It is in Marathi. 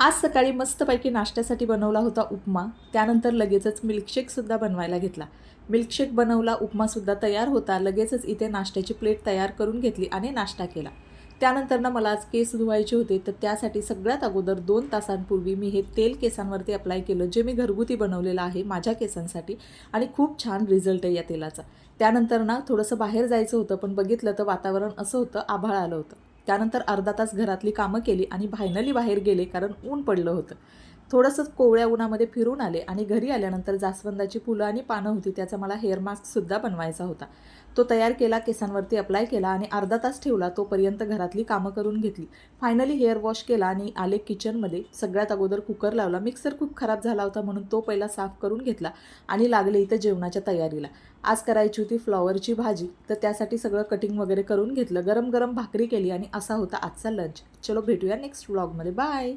आज सकाळी मस्तपैकी नाश्त्यासाठी बनवला होता उपमा. त्यानंतर लगेचच मिल्कशेकसुद्धा बनवायला घेतला. मिल्कशेक बनवला उपमासुद्धा तयार होता. लगेचच इथे नाश्त्याची प्लेट तयार करून घेतली आणि नाश्ता केला. त्यानंतर ना मला आज केस धुवायचे होते. तर त्यासाठी सगळ्यात अगोदर दोन तासांपूर्वी मी हे तेल केसांवरती अप्लाय केलं जे मी घरगुती बनवलेलं आहे माझ्या केसांसाठी आणि खूप छान रिझल्ट आहे या तेलाचा. त्यानंतर ना थोडंसं बाहेर जायचं होतं पण बघितलं तर वातावरण असं होतं आभाळ आलं होतं. त्यानंतर अर्धा तास घरातली कामं केली आणि फायनली बाहेर गेले कारण ऊन पडलं होतं. थोडंसं कोवळ्या उन्हामध्ये फिरून आले आणि घरी आल्यानंतर जास्वंदाची फुलं आणि पानं होती त्याचा मला हेअर मास्कसुद्धा बनवायचा होता. तो तयार केला केसांवरती अप्लाय केला आणि अर्धा तास ठेवला तोपर्यंत घरातली कामं करून घेतली. फायनली हेअर वॉश केला आणि आले किचनमध्ये सगळ्यात अगोदर कुकर लावला. मिक्सर खूप खराब झाला होता म्हणून तो पहिला साफ करून घेतला आणि लागले इथं जेवणाच्या तयारीला. आज करायची होती फ्लॉवरची भाजी तर त्यासाठी सगळं कटिंग वगैरे करून घेतलं. गरम गरम भाकरी केली आणि असा होता आजचा लंच चलो भेटूया नेक्स्ट व्लॉगमध्ये बाय